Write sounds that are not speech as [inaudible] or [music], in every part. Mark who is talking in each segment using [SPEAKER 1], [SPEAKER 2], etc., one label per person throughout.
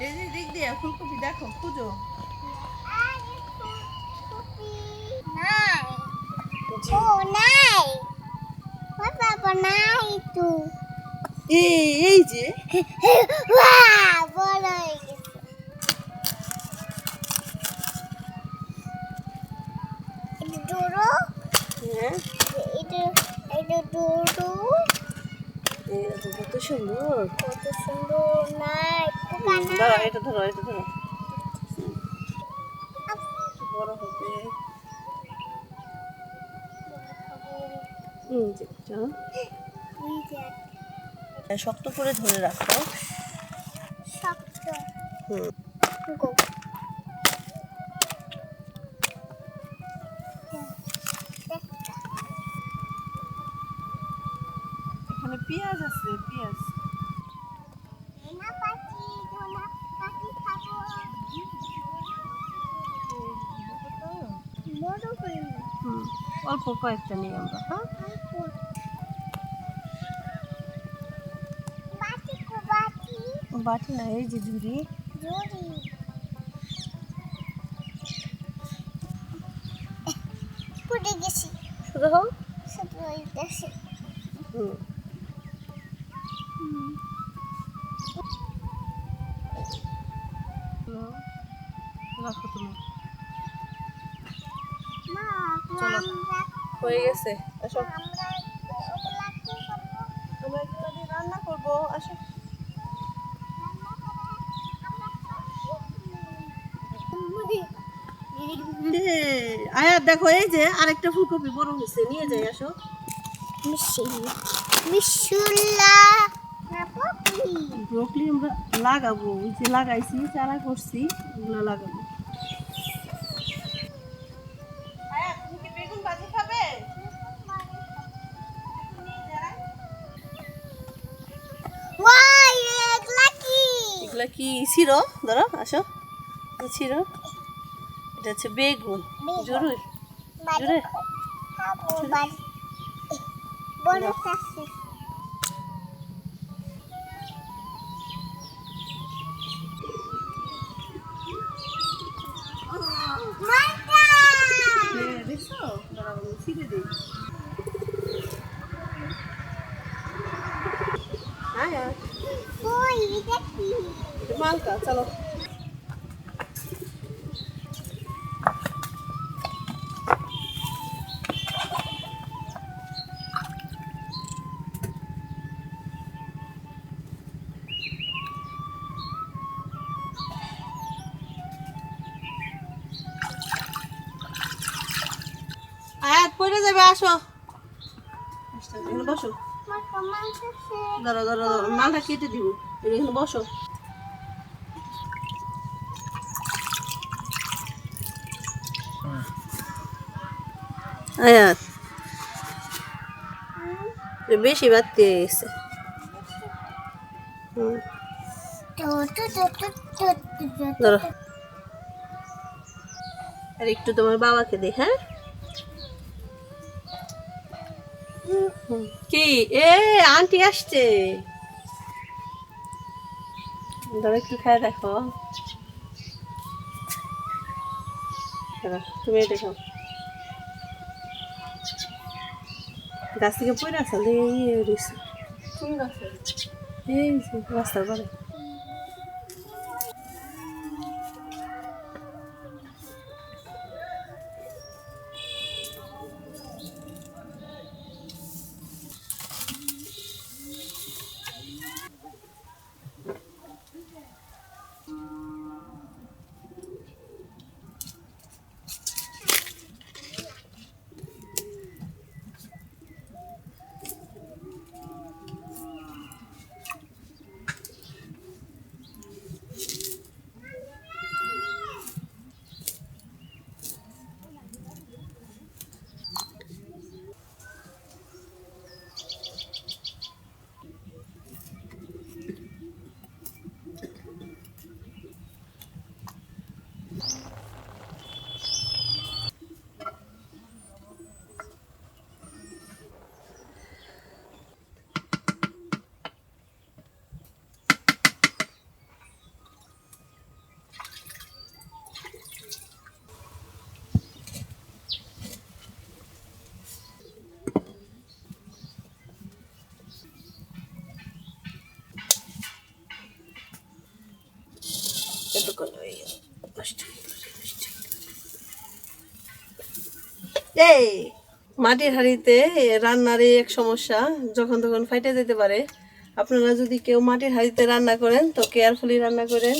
[SPEAKER 1] এই যে দিক দিয়ে ফুলকপি দেখো খুঁজো। এই যে।
[SPEAKER 2] হয়ে।
[SPEAKER 1] হ্যাঁ কত সুন্দর।
[SPEAKER 2] কত সুন্দর নাই
[SPEAKER 1] এটা ধরো এটা ধরো। বড় হবে এই যে এটা।
[SPEAKER 2] এই যে
[SPEAKER 1] শক্ত করে ধরে রাখো।
[SPEAKER 2] শক্ত।
[SPEAKER 1] হুম। অল্প কয়েকটা নিই আমরা হ্যাঁ?
[SPEAKER 2] বাটি
[SPEAKER 1] না এই যে ঝুড়ি।
[SPEAKER 2] জোরি গেছি
[SPEAKER 1] শুধু হোক?
[SPEAKER 2] শুধু দেশে
[SPEAKER 1] হুম। হুম। রাখো তুমি
[SPEAKER 2] মা
[SPEAKER 1] হয়ে গেছে। আসো।
[SPEAKER 2] আমরা
[SPEAKER 1] এগুলো দিয়ে রান্না করব আসো।
[SPEAKER 2] রান্না করে আমরা
[SPEAKER 1] আয়াত দেখো এই যে আরেকটা ফুলকপি বড় হয়েছে নিয়ে যাই আসো। ব্রোকলি আমরা লাগাবো ওই যে লাগাইছি চারা করছি ওগুলো লাগাবো।
[SPEAKER 2] এগুলা কি
[SPEAKER 1] ছিড়ো? ধরো আসো। ছিড়ো। এটা হচ্ছে বেগুন। জরুরি।
[SPEAKER 2] বাড়ি
[SPEAKER 1] জোরে।
[SPEAKER 2] খাব বাড়ি বড় কাছে
[SPEAKER 1] হ্যাঁ দেখছ ছিঁড়ে দিই হ্যাঁ।
[SPEAKER 2] কই এটা কি
[SPEAKER 1] মালকা, চলো। আয়াত, পড়ে যাবে, আসো। বসো। দাঁড়া দাঁড়া মালটা কেটে দিব। এখানে বসো। আয়াত। বেশি গেছে
[SPEAKER 2] তো তো তো
[SPEAKER 1] ধরো। আর একটু তোমার বাবাকে দে হ্যাঁ? কি? এ, আন্টি আসছে। ধরো একটু খায় দেখো। তুমি এটা গাছ থেকে পড়ে আসা রয়েছে। এই রাস্তার পরে এই, মাটির হাঁড়িতে রান্নারই এক সমস্যা, যখন তখন ফাইটে যেতে পারে। আপনারা যদি কেউ মাটির হাঁড়িতে রান্না করেন, তো কেয়ারফুলি রান্না করেন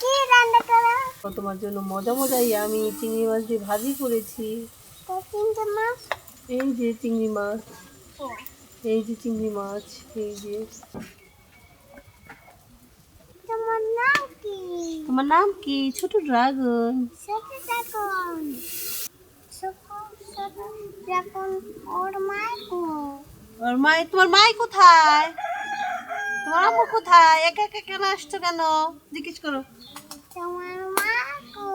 [SPEAKER 2] কি রান্না করো
[SPEAKER 1] তোমার জন্য মজা মজাই আমি চিংড়ি মাছ দিয়ে ভাজি করেছি। এই যে চিংড়ি মাছ। এই যে চিংড়ি মাছ এই যে।
[SPEAKER 2] তোমার নাম কি?
[SPEAKER 1] ছোট ড্রাগন।
[SPEAKER 2] ওর
[SPEAKER 1] মাই তোমার মাই কোথায়? তোমার আম্মু কোথায়? একা একা কেন আসছো কেন? জিজ্ঞেস করো
[SPEAKER 2] তোমার মাইকো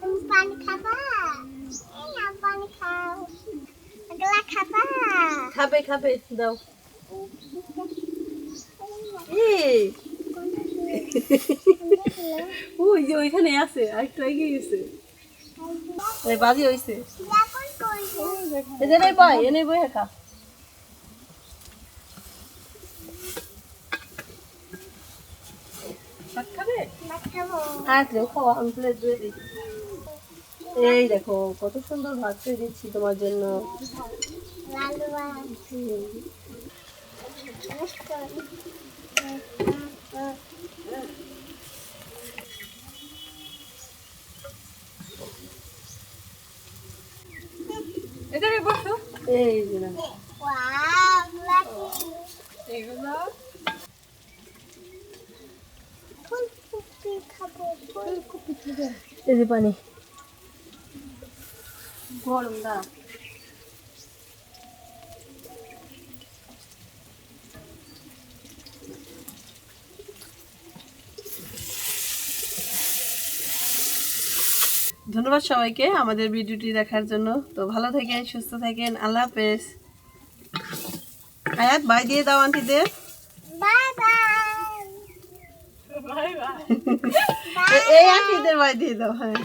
[SPEAKER 2] তুমি পানি খাবা এই না পানি খাও এগুলা খাবা
[SPEAKER 1] খাবে খাবে, দাও। ওই যে ওইখানে আছে, আরেকটু এগিয়ে গেছে। বাজি
[SPEAKER 2] করব
[SPEAKER 1] এদের বয় এনে বই দিই। এই দেখো, কত সুন্দর ভাত দিচ্ছি তোমার জন্য।
[SPEAKER 3] এখানে বসো।
[SPEAKER 1] এই যে না।
[SPEAKER 2] ওয়াও লাকি
[SPEAKER 3] এগুলো
[SPEAKER 1] এই যে পানি। গরম দা ধন্যবাদ সবাইকে আমাদের ভিডিওটি দেখার জন্য। তো ভালো থাকেন সুস্থ থাকেন আল্লাহ হাফেজ। আয়াত বাই দিয়ে দাও আন্টিদের। [laughs] এই আন্টিদের বাই দিয়ে দাও হ্যাঁ।